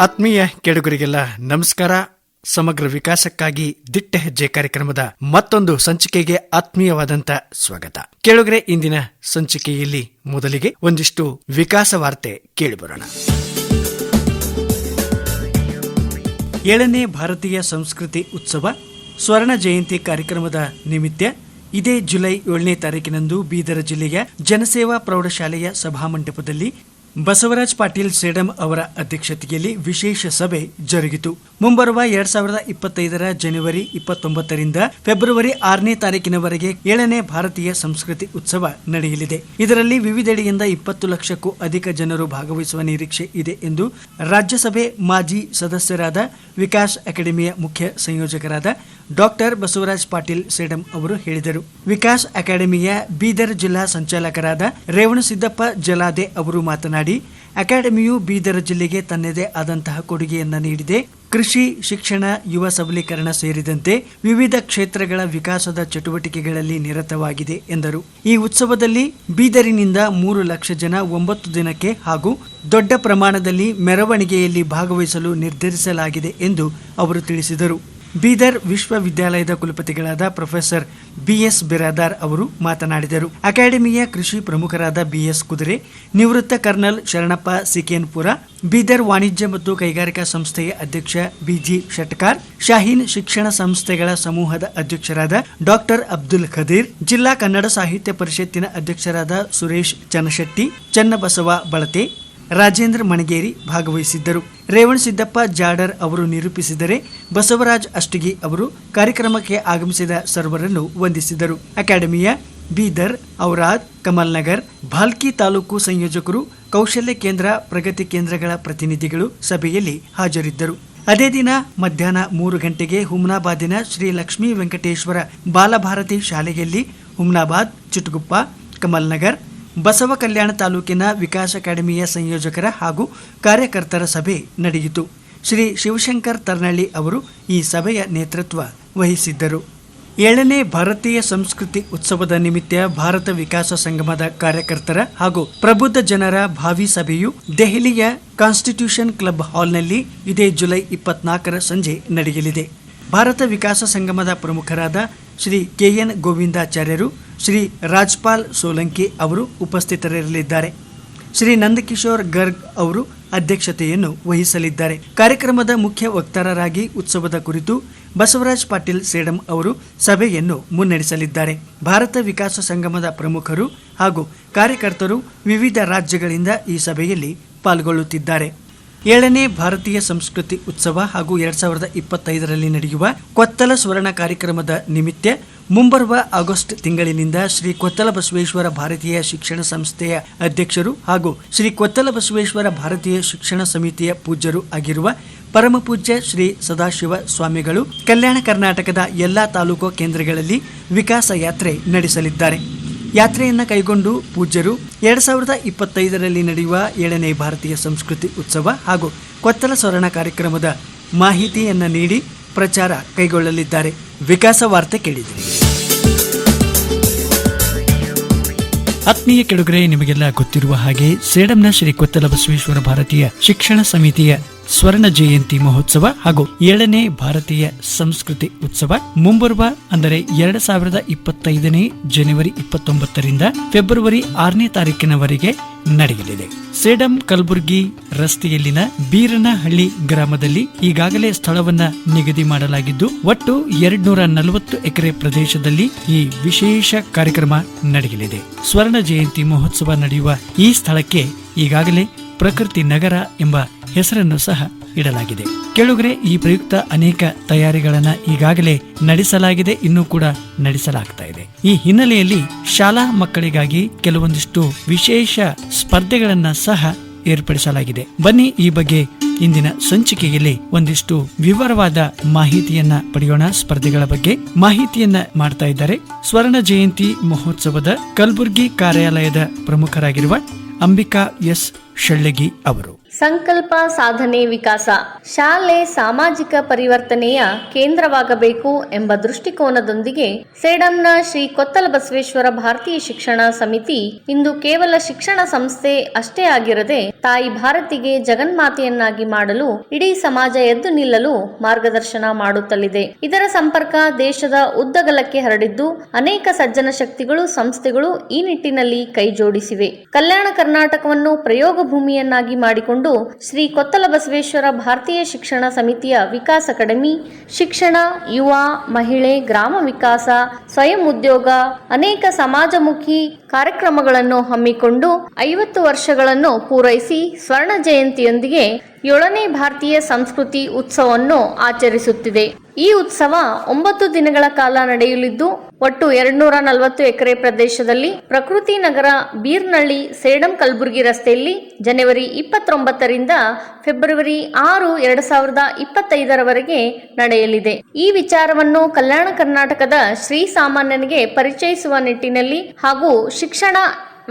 ಆತ್ಮೀಯ ಕೆಡುಗರಿಗೆಲ್ಲ ನಮಸ್ಕಾರ. ಸಮಗ್ರ ವಿಕಾಸಕ್ಕಾಗಿ ದಿಟ್ಟ ಹೆಜ್ಜೆ ಕಾರ್ಯಕ್ರಮದ ಮತ್ತೊಂದು ಸಂಚಿಕೆಗೆ ಆತ್ಮೀಯವಾದಂತ ಸ್ವಾಗತ. ಕೆಳಗರೆ, ಇಂದಿನ ಸಂಚಿಕೆಯಲ್ಲಿ ಮೊದಲಿಗೆ ಒಂದಿಷ್ಟು ವಿಕಾಸ ವಾರ್ತೆ ಕೇಳಿಬರೋಣ. ಏಳನೇ ಭಾರತೀಯ ಸಂಸ್ಕೃತಿ ಉತ್ಸವ ಸ್ವರ್ಣ ಜಯಂತಿ ಕಾರ್ಯಕ್ರಮದ ನಿಮಿತ್ತ ಇದೇ ಜುಲೈ ಏಳನೇ ತಾರೀಕಿನಂದು ಬೀದರ ಜಿಲ್ಲೆಯ ಜನಸೇವಾ ಪ್ರೌಢಶಾಲೆಯ ಸಭಾಮಂಟಪದಲ್ಲಿ ಬಸವರಾಜ್ ಪಾಟೀಲ್ ಸೇಡಂ ಅವರ ಅಧ್ಯಕ್ಷತೆಯಲ್ಲಿ ವಿಶೇಷ ಸಭೆ ಜರುಗಿತು. ಮುಂಬರುವ ಎರಡ್ ಸಾವಿರದ ಇಪ್ಪತ್ತೈದರ ಜನವರಿ ಇಪ್ಪತ್ತೊಂಬತ್ತರಿಂದ ಫೆಬ್ರವರಿ ಆರನೇ ತಾರೀಕಿನವರೆಗೆ ಏಳನೇ ಭಾರತೀಯ ಸಂಸ್ಕೃತಿ ಉತ್ಸವ ನಡೆಯಲಿದೆ. ಇದರಲ್ಲಿ ವಿವಿಧೆಡೆಯಿಂದ ಇಪ್ಪತ್ತು ಲಕ್ಷಕ್ಕೂ ಅಧಿಕ ಜನರು ಭಾಗವಹಿಸುವ ನಿರೀಕ್ಷೆ ಇದೆ ಎಂದು ರಾಜ್ಯಸಭೆ ಮಾಜಿ ಸದಸ್ಯರಾದ ವಿಕಾಸ್ ಅಕಾಡೆಮಿಯ ಮುಖ್ಯ ಸಂಯೋಜಕರಾದ ಡಾಕ್ಟರ್ ಬಸವರಾಜ್ ಪಾಟೀಲ್ ಸೇಡಂ ಅವರು ಹೇಳಿದರು. ವಿಕಾಸ್ ಅಕಾಡೆಮಿಯ ಬೀದರ್ ಜಿಲ್ಲಾ ಸಂಚಾಲಕರಾದ ರೇವಣಸಿದ್ದಪ್ಪ ಜಲಾದೆ ಅವರು ಮಾತನಾಡಿ, ಅಕಾಡೆಮಿಯು ಬೀದರ್ ಜಿಲ್ಲೆಗೆ ತನ್ನದೇ ಆದಂತಹ ಕೊಡುಗೆಯನ್ನು ನೀಡಿದೆ. ಕೃಷಿ, ಶಿಕ್ಷಣ, ಯುವ ಸಬಲೀಕರಣ ಸೇರಿದಂತೆ ವಿವಿಧ ಕ್ಷೇತ್ರಗಳ ವಿಕಾಸದ ಚಟುವಟಿಕೆಗಳಲ್ಲಿ ನಿರತವಾಗಿದೆ ಎಂದರು. ಈ ಉತ್ಸವದಲ್ಲಿ ಬೀದರಿನಿಂದ ಮೂರು ಲಕ್ಷ ಜನ ಒಂಬತ್ತು ದಿನಕ್ಕೆ ಹಾಗೂ ದೊಡ್ಡ ಪ್ರಮಾಣದಲ್ಲಿ ಮೆರವಣಿಗೆಯಲ್ಲಿ ಭಾಗವಹಿಸಲು ನಿರ್ಧರಿಸಲಾಗಿದೆ ಎಂದು ಅವರು ತಿಳಿಸಿದರು. ಬೀದರ್ ವಿಶ್ವವಿದ್ಯಾಲಯದ ಕುಲಪತಿಗಳಾದ ಪ್ರೊಫೆಸರ್ ಬಿಎಸ್ ಬಿರಾದಾರ್ ಅವರು ಮಾತನಾಡಿದರು. ಅಕಾಡೆಮಿಯ ಕೃಷಿ ಪ್ರಮುಖರಾದ ಬಿಎಸ್ ಕುದುರೆ, ನಿವೃತ್ತ ಕರ್ನಲ್ ಶರಣಪ್ಪ ಸಿಕೇನ್ಪುರ, ಬೀದರ್ ವಾಣಿಜ್ಯ ಮತ್ತು ಕೈಗಾರಿಕಾ ಸಂಸ್ಥೆಯ ಅಧ್ಯಕ್ಷ ಬಿಜಿ ಶಟ್ಕಾರ್, ಶಾಹೀನ್ ಶಿಕ್ಷಣ ಸಂಸ್ಥೆಗಳ ಸಮೂಹದ ಅಧ್ಯಕ್ಷರಾದ ಡಾಕ್ಟರ್ ಅಬ್ದುಲ್ ಖದೀರ್, ಜಿಲ್ಲಾ ಕನ್ನಡ ಸಾಹಿತ್ಯ ಪರಿಷತ್ತಿನ ಅಧ್ಯಕ್ಷರಾದ ಸುರೇಶ್ ಚನ್ನಶೆಟ್ಟಿ, ಚನ್ನಬಸವ ಬಳತೆ ರಾಜೇಂದ್ರ ಮಣಗೇರಿ ಭಾಗವಹಿಸಿದ್ದರು. ರೇವಣಸಿದ್ದಪ್ಪ ಜಾಡರ್ ಅವರು ನಿರೂಪಿಸಿದರೆ ಬಸವರಾಜ್ ಅಷ್ಟಗಿ ಅವರು ಕಾರ್ಯಕ್ರಮಕ್ಕೆ ಆಗಮಿಸಿದ ಸರ್ವರನ್ನು ವಂದಿಸಿದರು. ಅಕಾಡೆಮಿಯ ಬೀದರ್, ಔರಾದ್ ಕಮಲ್ ನಗರ್ ಭಾಲ್ಕಿ ತಾಲೂಕು ಸಂಯೋಜಕರು, ಕೌಶಲ್ಯ ಕೇಂದ್ರ, ಪ್ರಗತಿ ಕೇಂದ್ರಗಳ ಪ್ರತಿನಿಧಿಗಳು ಸಭೆಯಲ್ಲಿ ಹಾಜರಿದ್ದರು. ಅದೇ ದಿನ ಮಧ್ಯಾಹ್ನ ಮೂರು ಗಂಟೆಗೆ ಹುಮ್ನಾಬಾದಿನ ಶ್ರೀ ಲಕ್ಷ್ಮೀ ವೆಂಕಟೇಶ್ವರ ಬಾಲಭಾರತಿ ಶಾಲೆಯಲ್ಲಿ ಹುಮ್ನಾಬಾದ್, ಚುಟುಗುಪ್ಪ ಕಮಲ್ ನಗರ್ ಬಸವ ಕಲ್ಯಾಣ ತಾಲೂಕಿನ ವಿಕಾಸ ಅಕಾಡೆಮಿಯ ಸಂಯೋಜಕರ ಹಾಗೂ ಕಾರ್ಯಕರ್ತರ ಸಭೆ ನಡೆಯಿತು. ಶ್ರೀ ಶಿವಶಂಕರ್ ತರ್ನಳ್ಳಿ ಅವರು ಈ ಸಭೆಯ ನೇತೃತ್ವ ವಹಿಸಿದ್ದರು. ಏಳನೇ ಭಾರತೀಯ ಸಂಸ್ಕೃತಿ ಉತ್ಸವದ ನಿಮಿತ್ತ ಭಾರತ ವಿಕಾಸ ಸಂಗಮದ ಕಾರ್ಯಕರ್ತರ ಹಾಗೂ ಪ್ರಬುದ್ಧ ಜನರ ಭಾವಿ ಸಭೆಯು ದೆಹಲಿಯ ಕಾನ್ಸ್ಟಿಟ್ಯೂಷನ್ ಕ್ಲಬ್ ಹಾಲ್ನಲ್ಲಿ ಇದೇ ಜುಲೈ ಇಪ್ಪತ್ನಾಲ್ಕರ ಸಂಜೆ ನಡೆಯಲಿದೆ. ಭಾರತ ವಿಕಾಸ ಸಂಗಮದ ಪ್ರಮುಖರಾದ ಶ್ರೀ ಕೆ ಎನ್ ಗೋವಿಂದಾಚಾರ್ಯರು, ಶ್ರೀ ರಾಜ್ಪಾಲ್ ಸೋಲಂಕಿ ಅವರು ಉಪಸ್ಥಿತರಿರಲಿದ್ದಾರೆ. ಶ್ರೀ ನಂದಕಿಶೋರ್ ಗರ್ಗ್ ಅವರು ಅಧ್ಯಕ್ಷತೆಯನ್ನು ವಹಿಸಲಿದ್ದಾರೆ. ಕಾರ್ಯಕ್ರಮದ ಮುಖ್ಯ ವಕ್ತಾರರಾಗಿ ಉತ್ಸವದ ಕುರಿತು ಬಸವರಾಜ್ ಪಾಟೀಲ್ ಸೇಡಂ ಅವರು ಸಭೆಯನ್ನು ಮುನ್ನಡೆಸಲಿದ್ದಾರೆ. ಭಾರತ ವಿಕಾಸ ಸಂಗಮದ ಪ್ರಮುಖರು ಹಾಗೂ ಕಾರ್ಯಕರ್ತರು ವಿವಿಧ ರಾಜ್ಯಗಳಿಂದ ಈ ಸಭೆಯಲ್ಲಿ ಪಾಲ್ಗೊಳ್ಳುತ್ತಿದ್ದಾರೆ. ಏಳನೇ ಭಾರತೀಯ ಸಂಸ್ಕೃತಿ ಉತ್ಸವ ಹಾಗೂ ಎರಡ್ ಸಾವಿರದ ಇಪ್ಪತ್ತೈದರಲ್ಲಿ ನಡೆಯುವ ಕೊತ್ತಲ ಸ್ವರ್ಣ ಕಾರ್ಯಕ್ರಮದ ನಿಮಿತ್ತ ಮುಂಬರುವ ಆಗಸ್ಟ್ ತಿಂಗಳಿನಿಂದ ಶ್ರೀ ಕೊತ್ತಲ ಬಸವೇಶ್ವರ ಭಾರತೀಯ ಶಿಕ್ಷಣ ಸಂಸ್ಥೆಯ ಅಧ್ಯಕ್ಷರು ಹಾಗೂ ಶ್ರೀ ಕೊತ್ತಲ ಬಸವೇಶ್ವರ ಭಾರತೀಯ ಶಿಕ್ಷಣ ಸಮಿತಿಯ ಪೂಜ್ಯರು ಆಗಿರುವ ಪರಮಪೂಜ್ಯ ಶ್ರೀ ಸದಾಶಿವ ಸ್ವಾಮಿಗಳು ಕಲ್ಯಾಣ ಕರ್ನಾಟಕದ ಎಲ್ಲಾ ತಾಲೂಕು ಕೇಂದ್ರಗಳಲ್ಲಿ ವಿಕಾಸ ಯಾತ್ರೆ ನಡೆಸಲಿದ್ದಾರೆ. ಯಾತ್ರೆಯನ್ನ ಕೈಗೊಂಡು ಪೂಜ್ಯರು ಎರಡ್ ಸಾವಿರದ ಇಪ್ಪತ್ತೈದರಲ್ಲಿ ನಡೆಯುವ ಏಳನೇ ಭಾರತೀಯ ಸಂಸ್ಕೃತಿ ಉತ್ಸವ ಹಾಗೂ ಕೊತ್ತಲ ಸ್ವರಣ ಕಾರ್ಯಕ್ರಮದ ಮಾಹಿತಿಯನ್ನ ನೀಡಿ ಪ್ರಚಾರ ಕೈಗೊಳ್ಳಲಿದ್ದಾರೆ. ವಿಕಾಸ ವಾರ್ತೆ ಕೇಳಿದ್ರಿ. ಆತ್ಮೀಯ ಕೆಡುಗರೆ ನಿಮಗೆಲ್ಲ ಗೊತ್ತಿರುವ ಹಾಗೆ ಸೇಡಂನ ಶ್ರೀ ಕೊತ್ತಲ ಬಸವೇಶ್ವರ ಭಾರತೀಯ ಶಿಕ್ಷಣ ಸಮಿತಿಯ ಸ್ವರ್ಣ ಜಯಂತಿ ಮಹೋತ್ಸವ ಹಾಗೂ ಏಳನೇ ಭಾರತೀಯ ಸಂಸ್ಕೃತಿ ಉತ್ಸವ ಮುಂಬರುವ ಅಂದರೆ ಎರಡ್ ಸಾವಿರದ ಇಪ್ಪತ್ತೈದನೇ ಜನವರಿ ಇಪ್ಪತ್ತೊಂಬತ್ತರಿಂದ ಫೆಬ್ರವರಿ ಆರನೇ ತಾರೀಕಿನವರೆಗೆ ನಡೆಯಲಿದೆ. ಸೇಡಂ ಕಲಬುರ್ಗಿ ರಸ್ತೆಯಲ್ಲಿನ ಬೀರನಹಳ್ಳಿ ಗ್ರಾಮದಲ್ಲಿ ಈಗಾಗಲೇ ಸ್ಥಳವನ್ನ ನಿಗದಿ ಮಾಡಲಾಗಿದ್ದು, ಒಟ್ಟು ಎರಡ್ನೂರ ನಲವತ್ತು ಎಕರೆ ಪ್ರದೇಶದಲ್ಲಿ ಈ ವಿಶೇಷ ಕಾರ್ಯಕ್ರಮ ನಡೆಯಲಿದೆ. ಸ್ವರ್ಣ ಜಯಂತಿ ಮಹೋತ್ಸವ ನಡೆಯುವ ಈ ಸ್ಥಳಕ್ಕೆ ಈಗಾಗಲೇ ಪ್ರಕೃತಿ ನಗರ ಎಂಬ ಹೆಸರನ್ನು ಸಹ ಇಡಲಾಗಿದೆ. ಕೆಳಗರೆ, ಈ ಪ್ರಯುಕ್ತ ಅನೇಕ ತಯಾರಿಗಳನ್ನ ಈಗಾಗಲೇ ನಡೆಸಲಾಗಿದೆ, ಇನ್ನೂ ಕೂಡ ನಡೆಸಲಾಗ್ತಾ ಇದೆ. ಈ ಹಿನ್ನೆಲೆಯಲ್ಲಿ ಶಾಲಾ ಮಕ್ಕಳಿಗಾಗಿ ಕೆಲವೊಂದಿಷ್ಟು ವಿಶೇಷ ಸ್ಪರ್ಧೆಗಳನ್ನ ಸಹ ಏರ್ಪಡಿಸಲಾಗಿದೆ. ಬನ್ನಿ ಈ ಬಗ್ಗೆ ಇಂದಿನ ಸಂಚಿಕೆಯಲ್ಲಿ ಒಂದಿಷ್ಟು ವಿವರವಾದ ಮಾಹಿತಿಯನ್ನ ಪಡೆಯೋಣ. ಸ್ಪರ್ಧೆಗಳ ಬಗ್ಗೆ ಮಾಹಿತಿಯನ್ನ ಮಾಡ್ತಾ ಇದ್ದಾರೆ ಸ್ವರ್ಣ ಜಯಂತಿ ಮಹೋತ್ಸವದ ಕಲಬುರ್ಗಿ ಕಾರ್ಯಾಲಯದ ಪ್ರಮುಖರಾಗಿರುವ ಅಂಬಿಕಾ ಎಸ್. ಶೆಳ್ಳಗಿ ಅವರು. ಸಂಕಲ್ಪ, ಸಾಧನೆ, ವಿಕಾಸ. ಶಾಲೆ ಸಾಮಾಜಿಕ ಪರಿವರ್ತನೆಯ ಕೇಂದ್ರವಾಗಬೇಕು ಎಂಬ ದೃಷ್ಟಿಕೋನದೊಂದಿಗೆ ಸೇಡಂನ ಶ್ರೀ ಕೊತ್ತಲ ಬಸವೇಶ್ವರ ಭಾರತೀಯ ಶಿಕ್ಷಣ ಸಮಿತಿ ಇಂದು ಕೇವಲ ಶಿಕ್ಷಣ ಸಂಸ್ಥೆ ಅಷ್ಟೇ ಆಗಿರದೆ ತಾಯಿ ಭಾರತಿಗೆ ಜಗನ್ಮಾತೆಯನ್ನಾಗಿ ಮಾಡಲು ಇಡೀ ಸಮಾಜ ಎದ್ದು ನಿಲ್ಲಲು ಮಾರ್ಗದರ್ಶನ ಮಾಡುತ್ತಲಿದೆ. ಇದರ ಸಂಪರ್ಕ ದೇಶದ ಉದ್ದಗಲಕ್ಕೆ ಹರಡಿದ್ದು ಅನೇಕ ಸಜ್ಜನ ಶಕ್ತಿಗಳು, ಸಂಸ್ಥೆಗಳು ಈ ನಿಟ್ಟಿನಲ್ಲಿ ಕೈಜೋಡಿಸಿವೆ. ಕಲ್ಯಾಣ ಕರ್ನಾಟಕವನ್ನು ಪ್ರಯೋಗ ಭೂಮಿಯನ್ನಾಗಿ ಮಾಡಿಕೊಂಡು ಶ್ರೀ ಕೊತ್ತಲ ಬಸವೇಶ್ವರ ಭಾರತೀಯ ಶಿಕ್ಷಣ ಸಮಿತಿಯ ವಿಕಾಸ್ ಅಕಾಡೆಮಿ, ಶಿಕ್ಷಣ, ಯುವ, ಮಹಿಳೆ, ಗ್ರಾಮ ವಿಕಾಸ, ಸ್ವಯಂ ಉದ್ಯೋಗ, ಅನೇಕ ಸಮಾಜಮುಖಿ ಕಾರ್ಯಕ್ರಮಗಳನ್ನು ಹಮ್ಮಿಕೊಂಡು ಐವತ್ತು ವರ್ಷಗಳನ್ನು ಪೂರೈಸಿ ಸ್ವರ್ಣ ಜಯಂತಿಯೊಂದಿಗೆ ಏಳನೇ ಭಾರತೀಯ ಸಂಸ್ಕೃತಿ ಉತ್ಸವವನ್ನು ಆಚರಿಸುತ್ತಿದೆ. ಈ ಉತ್ಸವ ಒಂಬತ್ತು ದಿನಗಳ ಕಾಲ ನಡೆಯಲಿದ್ದು ಒಟ್ಟು ಎರಡ್ನೂರ ನಲವತ್ತು ಎಕರೆ ಪ್ರದೇಶದಲ್ಲಿ ಪ್ರಕೃತಿ ನಗರ ಬೀರ್ನಳ್ಳಿ ಸೇಡಂ ಕಲಬುರಗಿ ರಸ್ತೆಯಲ್ಲಿ ಜನವರಿ ಇಪ್ಪತ್ತೊಂಬತ್ತರಿಂದ ಫೆಬ್ರವರಿ ಆರು ಎರಡ್ ಸಾವಿರದ ಇಪ್ಪತ್ತೈದರವರೆಗೆ ನಡೆಯಲಿದೆ. ಈ ವಿಚಾರವನ್ನು ಕಲ್ಯಾಣ ಕರ್ನಾಟಕದ ಶ್ರೀ ಸಾಮಾನ್ಯನಿಗೆ ಪರಿಚಯಿಸುವ ನಿಟ್ಟಿನಲ್ಲಿ ಹಾಗೂ ಶಿಕ್ಷಣ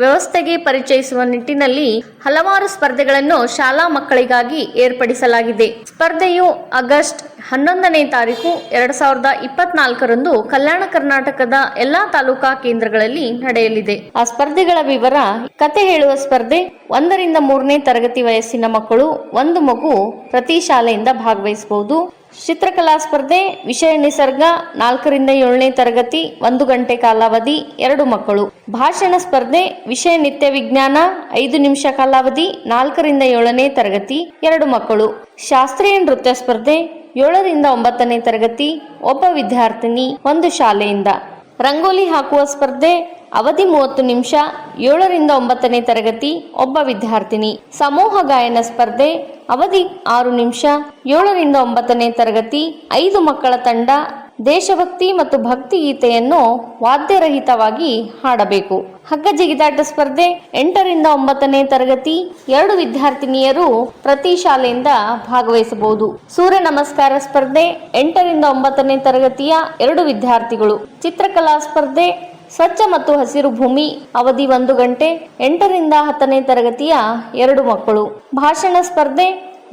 ವ್ಯವಸ್ಥೆಗೆ ಪರಿಚಯಿಸುವ ನಿಟ್ಟಿನಲ್ಲಿ ಹಲವಾರು ಸ್ಪರ್ಧೆಗಳನ್ನು ಶಾಲಾ ಮಕ್ಕಳಿಗಾಗಿ ಏರ್ಪಡಿಸಲಾಗಿದೆ. ಸ್ಪರ್ಧೆಯು ಆಗಸ್ಟ್ ಹನ್ನೊಂದನೇ ತಾರೀಕು ಎರಡ್ ಸಾವಿರದ ಇಪ್ಪತ್ನಾಲ್ಕರಂದು ಕಲ್ಯಾಣ ಕರ್ನಾಟಕದ ಎಲ್ಲಾ ತಾಲೂಕಾ ಕೇಂದ್ರಗಳಲ್ಲಿ ನಡೆಯಲಿದೆ. ಆ ಸ್ಪರ್ಧೆಗಳ ವಿವರ, ಕತೆ ಹೇಳುವ ಸ್ಪರ್ಧೆ, ಒಂದರಿಂದ ಮೂರನೇ ತರಗತಿ ವಯಸ್ಸಿನ ಮಕ್ಕಳು, ಒಂದು ಮಗು ಪ್ರತಿ ಶಾಲೆಯಿಂದ ಭಾಗವಹಿಸಬಹುದು. ಚಿತ್ರಕಲಾ ಸ್ಪರ್ಧೆ, ವಿಷಯ ನಿಸರ್ಗ, ನಾಲ್ಕರಿಂದ ಏಳನೇ ತರಗತಿ, ಒಂದು ಗಂಟೆ ಕಾಲಾವಧಿ, ಎರಡು ಮಕ್ಕಳು. ಭಾಷಣ ಸ್ಪರ್ಧೆ, ವಿಷಯ ನಿತ್ಯ ವಿಜ್ಞಾನ, ಐದು ನಿಮಿಷ ಕಾಲಾವಧಿ, ನಾಲ್ಕರಿಂದ ಏಳನೇ ತರಗತಿ, ಎರಡು ಮಕ್ಕಳು. ಶಾಸ್ತ್ರೀಯ ನೃತ್ಯ ಸ್ಪರ್ಧೆ, ಏಳರಿಂದ ಒಂಬತ್ತನೇ ತರಗತಿ, ಒಬ್ಬ ವಿದ್ಯಾರ್ಥಿನಿ, ಒಂದು ಶಾಲೆಯಿಂದ. ರಂಗೋಲಿ ಹಾಕುವ ಸ್ಪರ್ಧೆ ಅವಧಿ ಮೂವತ್ತು ನಿಮಿಷ, ಏಳರಿಂದ ಒಂಬತ್ತನೇ ತರಗತಿ, ಒಬ್ಬ ವಿದ್ಯಾರ್ಥಿನಿ. ಸಮೂಹ ಗಾಯನ ಸ್ಪರ್ಧೆ, ಅವಧಿ ಆರು ನಿಮಿಷ, ಏಳರಿಂದ ಒಂಬತ್ತನೇ ತರಗತಿ, ಐದು ಮಕ್ಕಳ ತಂಡ, ದೇಶಭಕ್ತಿ ಮತ್ತು ಭಕ್ತಿ ಗೀತೆಯನ್ನು ವಾದ್ಯರಹಿತವಾಗಿ ಹಾಡಬೇಕು. ಹಗ್ಗ ಜಿಗಿದಾಟ ಸ್ಪರ್ಧೆ, ಎಂಟರಿಂದ ಒಂಬತ್ತನೇ ತರಗತಿ, ಎರಡು ವಿದ್ಯಾರ್ಥಿನಿಯರು ಪ್ರತಿ ಶಾಲೆಯಿಂದ ಭಾಗವಹಿಸಬಹುದು. ಸೂರ್ಯ ನಮಸ್ಕಾರ ಸ್ಪರ್ಧೆ, ಎಂಟರಿಂದ ಒಂಬತ್ತನೇ ತರಗತಿಯ ಎರಡು ವಿದ್ಯಾರ್ಥಿಗಳು. ಚಿತ್ರಕಲಾ ಸ್ಪರ್ಧೆ ಸ್ವಚ್ಛ ಮತ್ತು ಹಸಿರು ಭೂಮಿ ಅವಧಿ ಒಂದು ಗಂಟೆ ಎಂಟರಿಂದ ಹತ್ತನೇ ತರಗತಿಯ ಎರಡು ಮಕ್ಕಳು. ಭಾಷಣ ಸ್ಪರ್ಧೆ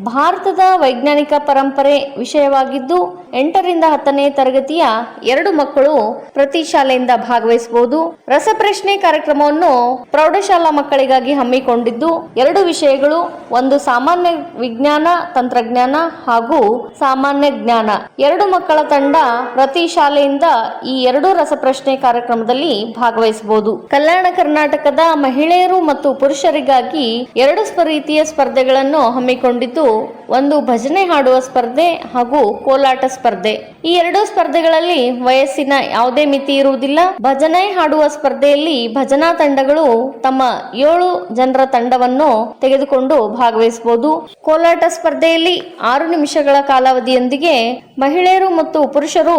ಭಾರತದ ವೈಜ್ಞಾನಿಕ ಪರಂಪರೆ ವಿಷಯವಾಗಿದ್ದು, ಎಂಟರಿಂದ ಹತ್ತನೇ ತರಗತಿಯ ಎರಡು ಮಕ್ಕಳು ಪ್ರತಿ ಶಾಲೆಯಿಂದ ಭಾಗವಹಿಸಬಹುದು. ರಸಪ್ರಶ್ನೆ ಕಾರ್ಯಕ್ರಮವನ್ನು ಪ್ರೌಢಶಾಲಾ ಮಕ್ಕಳಿಗಾಗಿ ಹಮ್ಮಿಕೊಂಡಿದ್ದು, ಎರಡು ವಿಷಯಗಳು, ಒಂದು ಸಾಮಾನ್ಯ ವಿಜ್ಞಾನ, ತಂತ್ರಜ್ಞಾನ ಹಾಗೂ ಸಾಮಾನ್ಯ ಜ್ಞಾನ. ಎರಡು ಮಕ್ಕಳ ತಂಡ ಪ್ರತಿ ಶಾಲೆಯಿಂದ ಈ ಎರಡು ರಸಪ್ರಶ್ನೆ ಕಾರ್ಯಕ್ರಮದಲ್ಲಿ ಭಾಗವಹಿಸಬಹುದು. ಕಲ್ಯಾಣ ಕರ್ನಾಟಕದ ಮಹಿಳೆಯರು ಮತ್ತು ಪುರುಷರಿಗಾಗಿ ಎರಡು ರೀತಿಯ ಸ್ಪರ್ಧೆಗಳನ್ನು ಹಮ್ಮಿಕೊಂಡಿದ್ದು ಒಂದು ಭಜನೆ ಹಾಡುವ ಸ್ಪರ್ಧೆ ಹಾಗೂ ಕೋಲಾಟ ಸ್ಪರ್ಧೆ. ಈ ಎರಡೂ ಸ್ಪರ್ಧೆಗಳಲ್ಲಿ ವಯಸ್ಸಿನ ಯಾವುದೇ ಮಿತಿ ಇರುವುದಿಲ್ಲ. ಭಜನೆ ಹಾಡುವ ಸ್ಪರ್ಧೆಯಲ್ಲಿ ಭಜನಾ ತಂಡಗಳು ತಮ್ಮ ಏಳು ಜನರ ತಂಡವನ್ನು ತೆಗೆದುಕೊಂಡು ಭಾಗವಹಿಸಬಹುದು. ಕೋಲಾಟ ಸ್ಪರ್ಧೆಯಲ್ಲಿ ಆರು ನಿಮಿಷಗಳ ಕಾಲಾವಧಿಯೊಂದಿಗೆ ಮಹಿಳೆಯರು ಮತ್ತು ಪುರುಷರು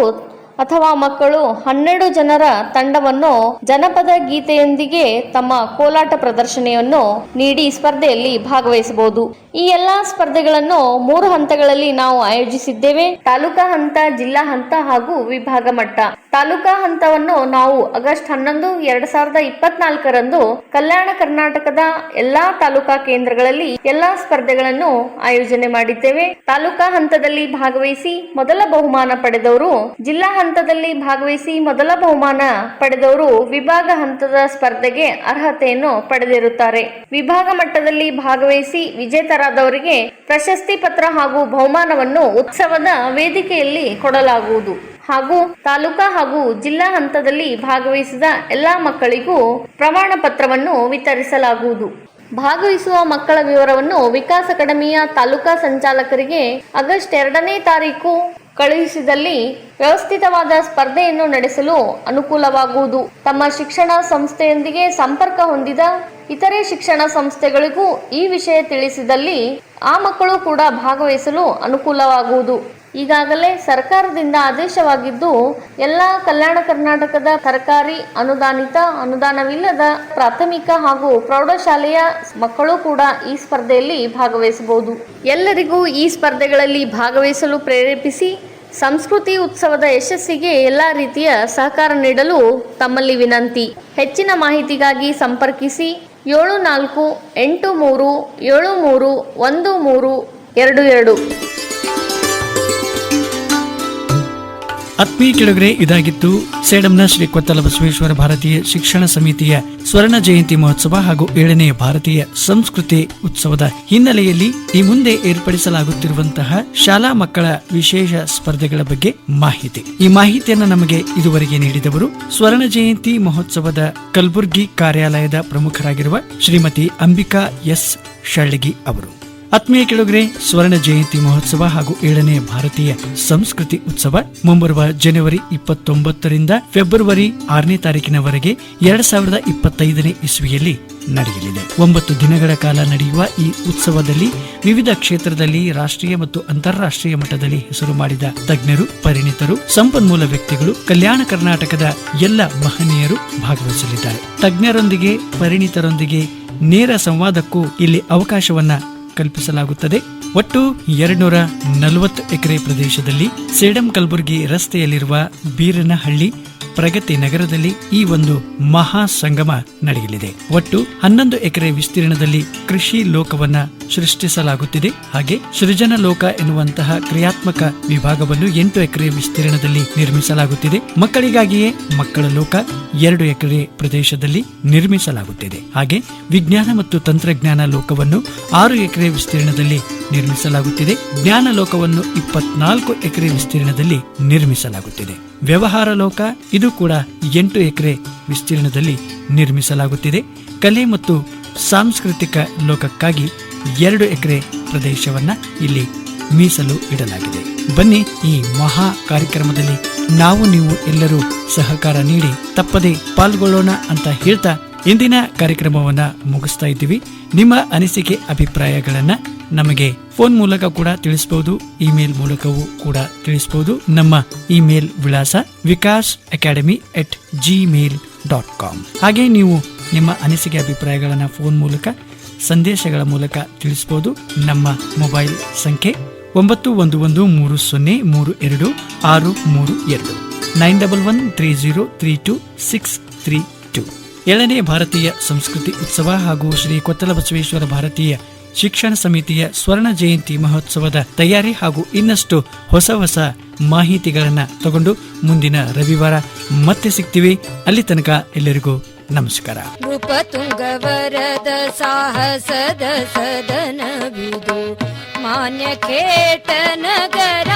ಅಥವಾ ಮಕ್ಕಳು ಹನ್ನೆರಡು ಜನರ ತಂಡವನ್ನು ಜನಪದ ಗೀತೆಯೊಂದಿಗೆ ತಮ್ಮ ಕೋಲಾಟ ಪ್ರದರ್ಶನವನ್ನು ನೀಡಿ ಸ್ಪರ್ಧೆಯಲ್ಲಿ ಭಾಗವಹಿಸಬಹುದು. ಈ ಎಲ್ಲಾ ಸ್ಪರ್ಧೆಗಳನ್ನು ಮೂರು ಹಂತಗಳಲ್ಲಿ ನಾವು ಆಯೋಜಿಸಿದ್ದೇವೆ. ತಾಲೂಕಾ ಹಂತ, ಜಿಲ್ಲಾ ಹಂತ ಹಾಗೂ ವಿಭಾಗ ಮಟ್ಟ. ತಾಲೂಕಾ ಹಂತವನ್ನು ನಾವು ಆಗಸ್ಟ್ ಹನ್ನೊಂದು, ಎರಡ್ ಸಾವಿರದ ಇಪ್ಪತ್ನಾಲ್ಕರಂದು ಕಲ್ಯಾಣ ಕರ್ನಾಟಕದ ಎಲ್ಲಾ ತಾಲೂಕಾ ಕೇಂದ್ರಗಳಲ್ಲಿ ಎಲ್ಲಾ ಸ್ಪರ್ಧೆಗಳನ್ನು ಆಯೋಜನೆ ಮಾಡಿದ್ದೇವೆ. ತಾಲೂಕಾ ಹಂತದಲ್ಲಿ ಭಾಗವಹಿಸಿ ಮೊದಲ ಬಹುಮಾನ ಪಡೆದವರು ಜಿಲ್ಲಾ ಹಂತ ಹಂತದಲ್ಲಿ ಭಾಗವಹಿಸಿ ಮೊದಲ ಬಹುಮಾನ ಪಡೆದವರು ವಿಭಾಗ ಹಂತದ ಸ್ಪರ್ಧೆಗೆ ಅರ್ಹತೆಯನ್ನು ಪಡೆದಿರುತ್ತಾರೆ. ವಿಭಾಗ ಮಟ್ಟದಲ್ಲಿ ಭಾಗವಹಿಸಿ ವಿಜೇತರಾದವರಿಗೆ ಪ್ರಶಸ್ತಿ ಪತ್ರ ಹಾಗೂ ಬಹುಮಾನವನ್ನು ಉತ್ಸವದ ವೇದಿಕೆಯಲ್ಲಿ ಕೊಡಲಾಗುವುದು. ಹಾಗೂ ತಾಲೂಕಾ ಹಾಗೂ ಜಿಲ್ಲಾ ಹಂತದಲ್ಲಿ ಭಾಗವಹಿಸಿದ ಎಲ್ಲಾ ಮಕ್ಕಳಿಗೂ ಪ್ರಮಾಣ ಪತ್ರವನ್ನು ವಿತರಿಸಲಾಗುವುದು. ಭಾಗವಹಿಸುವ ಮಕ್ಕಳ ವಿವರವನ್ನು ವಿಕಾಸ ಅಕಾಡೆಮಿಯ ತಾಲೂಕಾ ಸಂಚಾಲಕರಿಗೆ ಆಗಸ್ಟ್ ಎರಡನೇ ತಾರೀಕು ಕಳುಹಿಸಿದಲ್ಲಿ ವ್ಯವಸ್ಥಿತವಾದ ಸ್ಪರ್ಧೆಯನ್ನು ನಡೆಸಲು ಅನುಕೂಲವಾಗುವುದು. ತಮ್ಮ ಶಿಕ್ಷಣ ಸಂಸ್ಥೆಯೊಂದಿಗೆ ಸಂಪರ್ಕ ಹೊಂದಿದ ಇತರೆ ಶಿಕ್ಷಣ ಸಂಸ್ಥೆಗಳಿಗೂ ಈ ವಿಷಯ ತಿಳಿಸಿದಲ್ಲಿ ಆ ಮಕ್ಕಳು ಕೂಡ ಭಾಗವಹಿಸಲು ಅನುಕೂಲವಾಗುವುದು. ಈಗಾಗಲೇ ಸರ್ಕಾರದಿಂದ ಆದೇಶವಾಗಿದ್ದು, ಎಲ್ಲ ಕಲ್ಯಾಣ ಕರ್ನಾಟಕದ ಸರ್ಕಾರಿ ಅನುದಾನಿತ, ಅನುದಾನವಿಲ್ಲದ ಪ್ರಾಥಮಿಕ ಹಾಗೂ ಪ್ರೌಢಶಾಲೆಯ ಮಕ್ಕಳು ಕೂಡ ಈ ಸ್ಪರ್ಧೆಯಲ್ಲಿ ಭಾಗವಹಿಸಬಹುದು. ಎಲ್ಲರಿಗೂ ಈ ಸ್ಪರ್ಧೆಗಳಲ್ಲಿ ಭಾಗವಹಿಸಲು ಪ್ರೇರೇಪಿಸಿ, ಸಂಸ್ಕೃತಿ ಉತ್ಸವದ ಯಶಸ್ಸಿಗೆ ಎಲ್ಲ ರೀತಿಯ ಸಹಕಾರ ನೀಡಲು ತಮ್ಮಲ್ಲಿ ವಿನಂತಿ. ಹೆಚ್ಚಿನ ಮಾಹಿತಿಗಾಗಿ ಸಂಪರ್ಕಿಸಿ, ಏಳು ನಾಲ್ಕು ಎಂಟು ಮೂರು, ಏಳು ಮೂರು ಒಂದು ಮೂರು ಎರಡು ಎರಡು. ಆತ್ಮೀಯ ಕೆಳಗರೆ, ಇದಾಗಿತ್ತು ಸೇಡಂನ ಶ್ರೀ ಕೊತ್ತಲ ಬಸವೇಶ್ವರ ಭಾರತೀಯ ಶಿಕ್ಷಣ ಸಮಿತಿಯ ಸ್ವರ್ಣ ಜಯಂತಿ ಮಹೋತ್ಸವ ಹಾಗೂ ಏಳನೇ ಭಾರತೀಯ ಸಂಸ್ಕೃತಿ ಉತ್ಸವದ ಹಿನ್ನೆಲೆಯಲ್ಲಿ ಈ ಮುಂದೆ ಏರ್ಪಡಿಸಲಾಗುತ್ತಿರುವಂತಹ ಶಾಲಾ ಮಕ್ಕಳ ವಿಶೇಷ ಸ್ಪರ್ಧೆಗಳ ಬಗ್ಗೆ ಮಾಹಿತಿ. ಈ ಮಾಹಿತಿಯನ್ನು ನಮಗೆ ಇದುವರೆಗೆ ನೀಡಿದವರು ಸ್ವರ್ಣ ಜಯಂತಿ ಮಹೋತ್ಸವದ ಕಲಬುರ್ಗಿ ಕಾರ್ಯಾಲಯದ ಪ್ರಮುಖರಾಗಿರುವ ಶ್ರೀಮತಿ ಅಂಬಿಕಾ ಎಸ್. ಶಳ್ಳಗಿ ಅವರು. ಆತ್ಮೀಯ ಕೆಳಗರೆ, ಸ್ವರ್ಣ ಜಯಂತಿ ಮಹೋತ್ಸವ ಹಾಗೂ ಏಳನೇ ಭಾರತೀಯ ಸಂಸ್ಕೃತಿ ಉತ್ಸವ ಮುಂಬರುವ ಜನವರಿ ಇಪ್ಪತ್ತೊಂಬತ್ತರಿಂದ ಫೆಬ್ರವರಿ ಆರನೇ ತಾರೀಕಿನವರೆಗೆ ಎರಡ್ ಸಾವಿರದ ಇಪ್ಪತ್ತೈದನೇ ಇಸ್ವಿಯಲ್ಲಿ ನಡೆಯಲಿದೆ. ಒಂಬತ್ತು ದಿನಗಳ ಕಾಲ ನಡೆಯುವ ಈ ಉತ್ಸವದಲ್ಲಿ ವಿವಿಧ ಕ್ಷೇತ್ರದಲ್ಲಿ ರಾಷ್ಟ್ರೀಯ ಮತ್ತು ಅಂತಾರಾಷ್ಟ್ರೀಯ ಮಟ್ಟದಲ್ಲಿ ಹೆಸರು ಮಾಡಿದ ತಜ್ಞರು, ಪರಿಣಿತರು, ಸಂಪನ್ಮೂಲ ವ್ಯಕ್ತಿಗಳು, ಕಲ್ಯಾಣ ಕರ್ನಾಟಕದ ಎಲ್ಲ ಮಹನೀಯರು ಭಾಗವಹಿಸಲಿದ್ದಾರೆ. ತಜ್ಞರೊಂದಿಗೆ, ಪರಿಣಿತರೊಂದಿಗೆ ನೇರ ಸಂವಾದಕ್ಕೂ ಇಲ್ಲಿ ಅವಕಾಶವನ್ನ ಕಲ್ಪಿಸಲಾಗುತ್ತದೆ. ಒಟ್ಟು ಎರಡ್ನೂರ ನಲವತ್ತು ಎಕರೆ ಪ್ರದೇಶದಲ್ಲಿ ಸೇಡಂ ಕಲಬುರಗಿ ರಸ್ತೆಯಲ್ಲಿರುವ ಬೀರನಹಳ್ಳಿ ಪ್ರಗತಿ ನಗರದಲ್ಲಿ ಈ ಒಂದು ಮಹಾ ಸಂಗಮ ನಡೆಯಲಿದೆ. ಒಟ್ಟು ಹನ್ನೊಂದು ಎಕರೆ ವಿಸ್ತೀರ್ಣದಲ್ಲಿ ಕೃಷಿ ಲೋಕವನ್ನ ಸೃಷ್ಟಿಸಲಾಗುತ್ತಿದೆ. ಹಾಗೆ ಸೃಜನ ಲೋಕ ಎನ್ನುವಂತಹ ಕ್ರಿಯಾತ್ಮಕ ವಿಭಾಗವನ್ನು ಎಂಟು ಎಕರೆ ವಿಸ್ತೀರ್ಣದಲ್ಲಿ ನಿರ್ಮಿಸಲಾಗುತ್ತಿದೆ. ಮಕ್ಕಳಿಗಾಗಿಯೇ ಮಕ್ಕಳ ಲೋಕ ಎರಡು ಎಕರೆ ಪ್ರದೇಶದಲ್ಲಿ ನಿರ್ಮಿಸಲಾಗುತ್ತಿದೆ. ಹಾಗೆ ವಿಜ್ಞಾನ ಮತ್ತು ತಂತ್ರಜ್ಞಾನ ಲೋಕವನ್ನು ಆರು ಎಕರೆ ವಿಸ್ತೀರ್ಣದಲ್ಲಿ ನಿರ್ಮಿಸಲಾಗುತ್ತಿದೆ. ಜ್ಞಾನ ಲೋಕವನ್ನು ಇಪ್ಪತ್ನಾಲ್ಕು ಎಕರೆ ವಿಸ್ತೀರ್ಣದಲ್ಲಿ ನಿರ್ಮಿಸಲಾಗುತ್ತಿದೆ. ವ್ಯವಹಾರ ಲೋಕ ಇದು ಕೂಡ ಎಂಟು ಎಕರೆ ವಿಸ್ತೀರ್ಣದಲ್ಲಿ ನಿರ್ಮಿಸಲಾಗುತ್ತಿದೆ. ಕಲೆ ಮತ್ತು ಸಾಂಸ್ಕೃತಿಕ ಲೋಕಕ್ಕಾಗಿ ಎರಡು ಎಕರೆ ಪ್ರದೇಶವನ್ನ ಇಲ್ಲಿ ಮೀಸಲು ಇಡಲಾಗಿದೆ. ಬನ್ನಿ ಈ ಮಹಾ ಕಾರ್ಯಕ್ರಮದಲ್ಲಿ ನಾವು ನೀವು ಎಲ್ಲರೂ ಸಹಕಾರ ನೀಡಿ ತಪ್ಪದೆ ಪಾಲ್ಗೊಳ್ಳೋಣ ಅಂತ ಹೇಳ್ತಾ ಇಂದಿನ ಕಾರ್ಯಕ್ರಮವನ್ನ ಮುಗಿಸ್ತಾ ಇದ್ದೀವಿ. ನಿಮ್ಮ ಅನಿಸಿಕೆ, ಅಭಿಪ್ರಾಯಗಳನ್ನ ನಮಗೆ ಫೋನ್ ಮೂಲಕ ಕೂಡ ತಿಳಿಸಬಹುದು ಇಮೇಲ್ ಮೂಲಕವೂ ಕೂಡ ತಿಳಿಸಬಹುದು ನಮ್ಮ ಇಮೇಲ್ ವಿಳಾಸ Vikas academy at Gmail dot com. ಹಾಗೆ ನೀವು ನಿಮ್ಮ ಅನಿಸಿಕೆ, ಅಭಿಪ್ರಾಯಗಳನ್ನು ಫೋನ್ ಮೂಲಕ ಸಂದೇಶಗಳ ಮೂಲಕ ತಿಳಿಸಬಹುದು ನಮ್ಮ ಮೊಬೈಲ್ ಸಂಖ್ಯೆ ಒಂಬತ್ತು ಒಂದು ಒಂದು ಮೂರು ಸೊನ್ನೆ ಮೂರು ಎರಡು ಆರು ಮೂರು ಎರಡು. Nine double one three zero three two six three two. ಏಳನೇ ಭಾರತೀಯ ಸಂಸ್ಕೃತಿ ಉತ್ಸವ ಹಾಗೂ ಶ್ರೀ ಕೊತ್ತಲ ಬಸವೇಶ್ವರ ಭಾರತೀಯ ಶಿಕ್ಷಣ ಸಮಿತಿಯ ಸ್ವರ್ಣ ಜಯಂತಿ ಮಹೋತ್ಸವದ ತಯಾರಿ ಹಾಗೂ ಇನ್ನಷ್ಟು ಹೊಸ ಹೊಸ ಮಾಹಿತಿಗಳನ್ನು ತಗೊಂಡು ಮುಂದಿನ ರವಿವಾರ ಮತ್ತೆ ಸಿಗ್ತೀವಿ. ಅಲ್ಲಿ ತನಕ ಎಲ್ಲರಿಗೂ ನಮಸ್ಕಾರ. ನೃಪತುಂಗವರದ ಸಾಹಸದ ಸದನವಿದು ಮಾನ್ಯ ಕೇಟ ನಗರ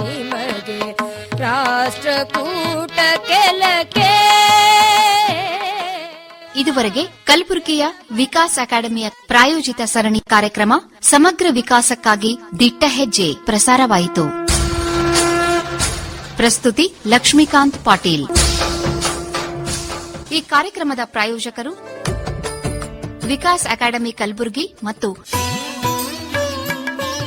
ನಿಮಗೆ ರಾಷ್ಟ್ರಕೂಟ ಕೆಲಕೆ ಇದುವರೆಗೆ ಕಲಬುರಗಿಯ ವಿಕಾಸ್ ಅಕಾಡೆಮಿಯ ಪ್ರಾಯೋಜಿತ ಸರಣಿ ಕಾರ್ಯಕ್ರಮ ಸಮಗ್ರ ವಿಕಾಸಕ್ಕಾಗಿ ದಿಟ್ಟ ಹೆಜ್ಜೆ ಪ್ರಸಾರವಾಯಿತು. ಪ್ರಸ್ತುತಿ ಲಕ್ಷ್ಮೀಕಾಂತ್ ಪಾಟೀಲ್. ಈ ಕಾರ್ಯಕ್ರಮದ ಪ್ರಾಯೋಜಕರು ವಿಕಾಸ್ ಅಕಾಡೆಮಿ ಕಲಬುರಗಿ ಮತ್ತು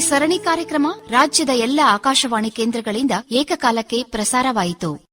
ಸರಣಿ ಕಾರ್ಯಕ್ರಮ ರಾಜ್ಯದ ಎಲ್ಲ ಆಕಾಶವಾಣಿ ಕೇಂದ್ರಗಳಿಂದ ಏಕಕಾಲಕ್ಕೆ ಪ್ರಸಾರವಾಯಿತು.